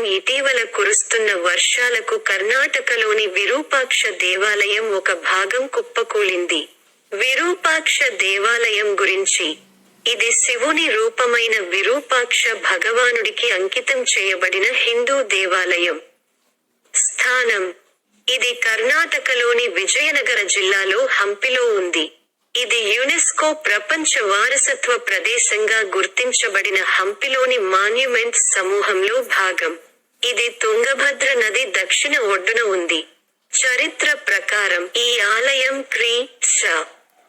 ఆలయం ఇటీవల కురుస్తున్న వర్షాలకు కర్ణాటకలోని విరూపాక్ష దేవాలయం ఒక భాగం కుప్పకూలింది. విరూపాక్ష దేవాలయం గురించి. ఇది శివుని రూపమైన విరూపాక్ష భగవానుడికి అంకితం చేయబడిన హిందూ దేవాలయం. స్థానం. ఇది కర్ణాటకలోని విజయనగర జిల్లాలో హంపిలో ఉంది. ఇది యునెస్కో ప్రపంచ వారసత్వ ప్రదేశంగా గుర్తించబడిన హంపిలోని మాన్యుమెంట్స్ సమూహంలో భాగం. ఇది తుంగభద్ర నది దక్షిణ ఒడ్డున ఉంది. చరిత్ర ప్రకారం ఈ ఆలయం క్రీ స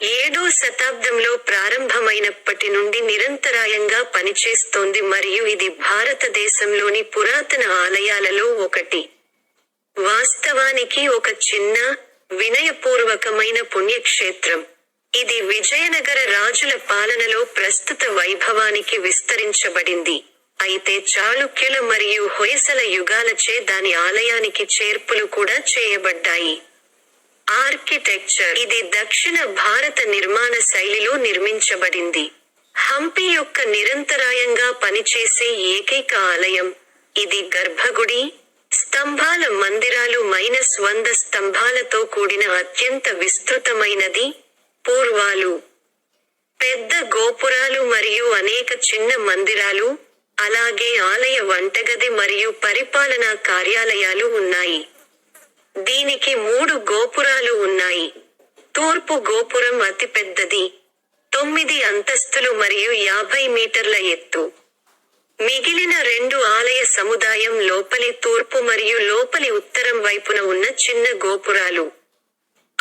ఏడో శతాబ్దంలో ప్రారంభమైనప్పటి నుండి నిరంతరాయంగా పనిచేస్తోంది మరియు ఇది భారతదేశంలోని పురాతన ఆలయాలలో ఒకటి. వాస్తవానికి ఒక చిన్న వినయపూర్వకమైన పుణ్యక్షేత్రం. ఇది విజయనగర రాజుల పాలనలో ప్రస్తుత వైభవానికి విస్తరించబడింది. అయితే చాళుక్యుల మరియు హొయసల యుగాలచే దాని ఆలయానికి చేర్పులు కూడా చేయబడ్డాయి. ఆర్కిటెక్చర్ ఇది దక్షిణ భారత నిర్మాణ శైలిలో నిర్మించబడింది. హంపి యొక్క నిరంతరాయంగా పనిచేసే ఏకైక ఆలయం ఇది గర్భగుడి స్తంభాల మందిరాలు మైనస్ వంద స్తంభాలతో కూడిన అత్యంత విస్తృతమైనది పూర్వాలు. పెద్ద గోపురాలు మరియు అనేక చిన్న మందిరాలు అలాగే ఆలయ వంటగది మరియు పరిపాలనా కార్యాలయాలు ఉన్నాయి. దీనికి మూడు గోపురాలు ఉన్నాయి. తూర్పు గోపురం అతిపెద్దది తొమ్మిది అంతస్తులు మరియు యాభై మీటర్ల ఎత్తు. మిగిలిన రెండు ఆలయ సముదాయం లోపలి తూర్పు మరియు లోపలి ఉత్తరం వైపున ఉన్న చిన్న గోపురాలు.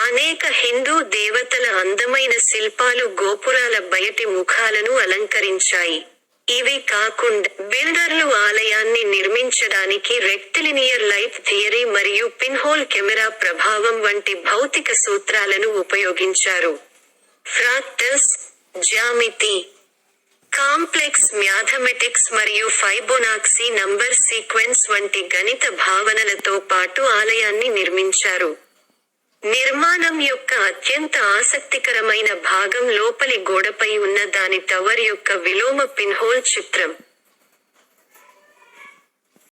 అనేక హిందూ దేవతల అందమైన శిల్పాలు గోపురాల బయటి ముఖాలను అలంకరించాయి. ఇవి కాకుండా బిల్డర్లు ఆలయాన్ని నిర్మించడానికి రెక్టిలినియర్ లైట్ థియరీ మరియు పిన్హోల్ కెమెరా ప్రభావం వంటి భౌతిక సూత్రాలను ఉపయోగించారు. ఫ్రాక్టస్ జ్యామితి. కాంప్లెక్స్ మ్యాథమెటిక్స్ మరియు ఫైబోనాక్సీ నంబర్ సీక్వెన్స్ వంటి గణిత భావనలతో పాటు ఆలయాన్ని నిర్మించారు. నిర్మాణం యొక్క అత్యంత ఆసక్తికరమైన భాగం లోపలి గోడపై ఉన్న దాని టవర్ యొక్క విలోమ పిన్హోల్ చిత్రం.